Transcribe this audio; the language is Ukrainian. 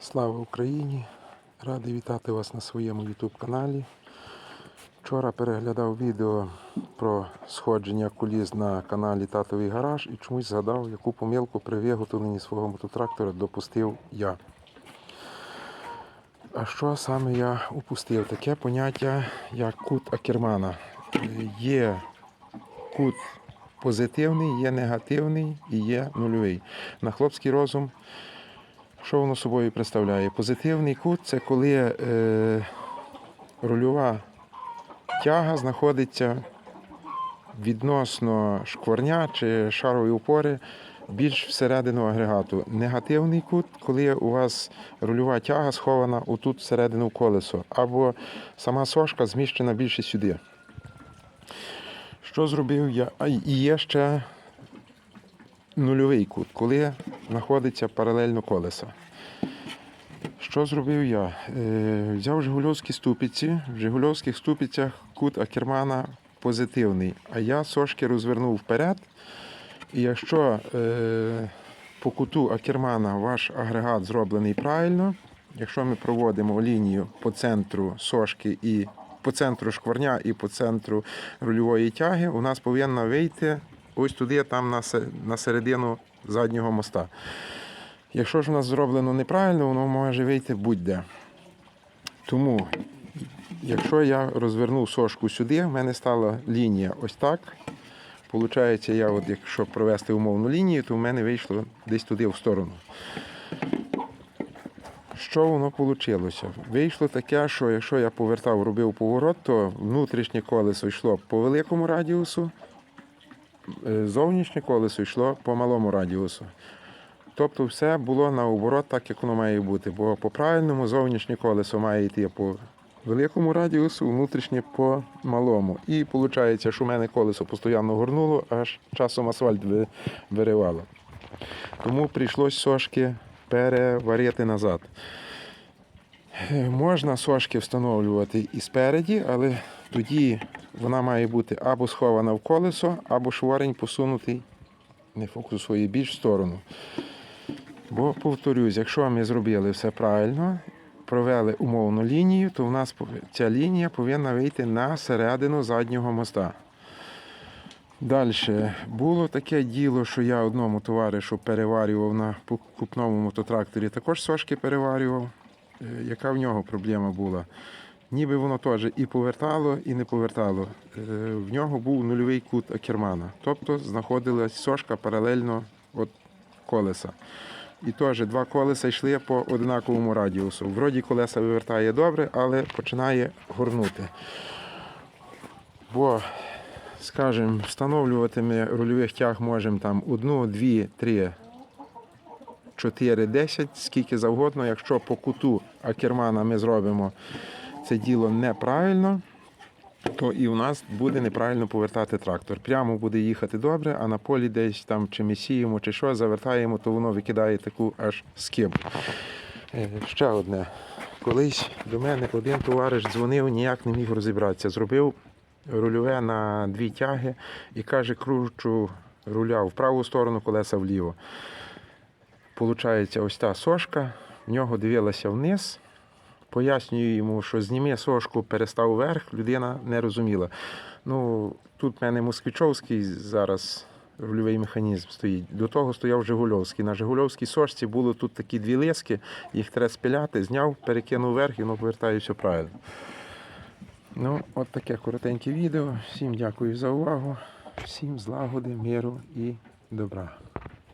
Слава Україні! Радий вітати вас на своєму YouTube каналі. Вчора переглядав відео про сходження куліс на каналі Татовий Гараж і чомусь згадав, яку помилку при виготовленні свого мототрактора допустив я. А що саме я упустив? Таке поняття, як кут Акермана. Є кут позитивний, є негативний і є нульовий. На хлопський розум що воно собою представляє? Позитивний кут це коли е, рульова тяга знаходиться відносно шкварня чи шарової опори більш всередину агрегату. Негативний кут, коли у вас рульова тяга схована отут всередину колесо, або сама сошка зміщена більше сюди. Що зробив я? І є ще нульовий кут, коли знаходиться паралельно колеса. Що зробив я? Е, взяв Жигульовські ступиці. В Жигульовських ступицях кут Акермана позитивний, а я сошки розвернув вперед. І якщо е, по куту Акермана ваш агрегат зроблений правильно, якщо ми проводимо лінію по центру сошки і по центру шкварня і по центру рульової тяги, у нас повинна вийти ось туди, там на, середину заднього моста. Якщо ж у нас зроблено неправильно, воно може вийти будь-де. Тому, якщо я розвернув сошку сюди, в мене стала лінія ось так. Получається, я от якщо провести умовну лінію, то в мене вийшло десь туди в сторону. Що воно вийшло? Вийшло таке, що якщо я повертав, робив поворот, то внутрішнє колесо йшло по великому радіусу, зовнішнє колесо йшло по малому радіусу. Тобто все було наоборот, так як воно має бути. Бо по правильному зовнішнє колесо має йти по великому радіусу, внутрішнє по малому. І виходить, що в мене колесо постійно горнуло, аж часом асфальт виривало. Тому прийшлось сошки переварити назад. Е, Можна сошки встановлювати і спереді, але тоді вона має бути або схована в колесо, або шворень посунутий, не фокусує більш в сторону. Бо, повторюсь, якщо ми зробили все правильно, провели умовну лінію, то в нас ця лінія повинна вийти на середину заднього моста. Далі було таке діло, що я одному товаришу переварював на покупному мототракторі, також сошки переварював. Е, Яка в нього проблема була? Ніби воно теж і повертало, і не повертало. Е, В нього був нульовий кут Акермана. Тобто знаходилась сошка паралельно від колеса. І теж два колеса йшли по однаковому радіусу. Вроді колеса вивертає добре, але починає горнути. Бо, скажімо, встановлювати ми рульових тяг можемо там одну, дві, три, чотири, десять, скільки завгодно. Якщо по куту Акермана ми зробимо це діло неправильно, то і в нас буде неправильно повертати трактор. Прямо буде їхати добре, а на полі десь там чи ми сіємо, чи що, завертаємо, то воно викидає таку аж скибу. Е, Ще одне. Колись до мене один товариш дзвонив, ніяк не міг розібратися. Зробив рульове на дві тяги і каже, кручу руля в праву сторону, колеса вліво. Получається, ось та сошка, в нього дивилася вниз. Пояснюю йому, що зніми сошку, перестав вверх, людина не розуміла. Ну, тут в мене москвичовський зараз рульовий механізм стоїть. До того стояв Жигульовський. На Жигульовській сошці було тут такі дві лиски, їх треба спиляти, зняв, перекинув вверх і воно повертає все правильно. Ну, от таке коротеньке відео. Всім дякую за увагу, всім злагоди, миру і добра.